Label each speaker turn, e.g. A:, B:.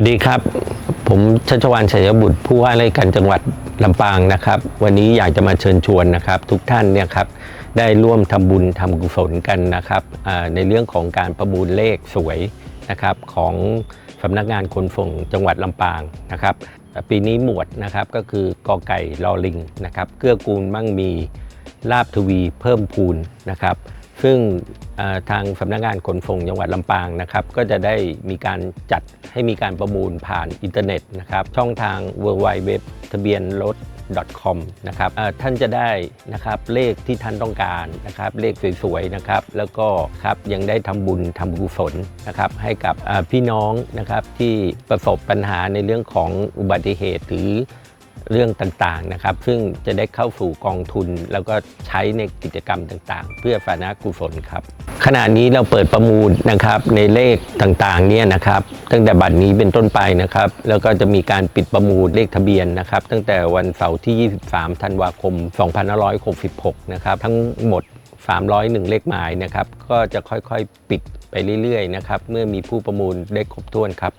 A: วัสดีครับ ผมชัชวานชัยบุตร ผู้ว่าราชการจังหวัดลำปางนะครับ วันนี้อยากจะมาเชิญชวนนะครับ ทุกท่านเนี่ยครับได้ร่วมทำบุญทำกุศลกันนะครับในเรื่องของการประมูลเลขสวยนะครับของสำนักงานขนส่งจังหวัดลำปางนะครับ ปีนี้หมวดนะครับก็คือกอไก่ลอลิงนะครับเกื้อกูลมั่งมีลาบทวีเพิ่มพูนนะครับ ซึ่งทางสำนักงานขนส่งจังหวัดลำปางนะครับ ก็จะได้มีการจัดให้มีการประมูลผ่านอินเทอร์เน็ตนะครับ ช่องทาง w w w ทะเบียนรถ .com นะครับท่านจะได้นะครับเลขที่ท่านต้องการนะครับเลขสวยๆนะครับแล้วก็ครับยังได้ทำบุญทำกุศลนะครับให้กับพี่น้องนะครับที่ประสบปัญหาในเรื่องของอุบัติเหตุหรือ เรื่องต่างๆนะครับ ซึ่งจะได้เข้าสู่กองทุน แล้วก็ใช้ในกิจกรรมต่างๆ เพื่อสาธารณกุศลครับ ขณะนี้เราเปิดประมูลนะครับในเลขต่างๆเนี่ยนะครับ ตั้งแต่บัดนี้เป็นต้นไปนะครับ แล้วก็จะมีการปิดประมูลเลขทะเบียนนะครับ ตั้งแต่วันเสาร์ที่ 23 ธันวาคม 2566 นะครับ ทั้งหมด 301 เลขหมายนะครับ ก็จะค่อยๆ ปิดไปเรื่อยๆนะครับ เมื่อมีผู้ประมูลได้ครบถ้วนครับ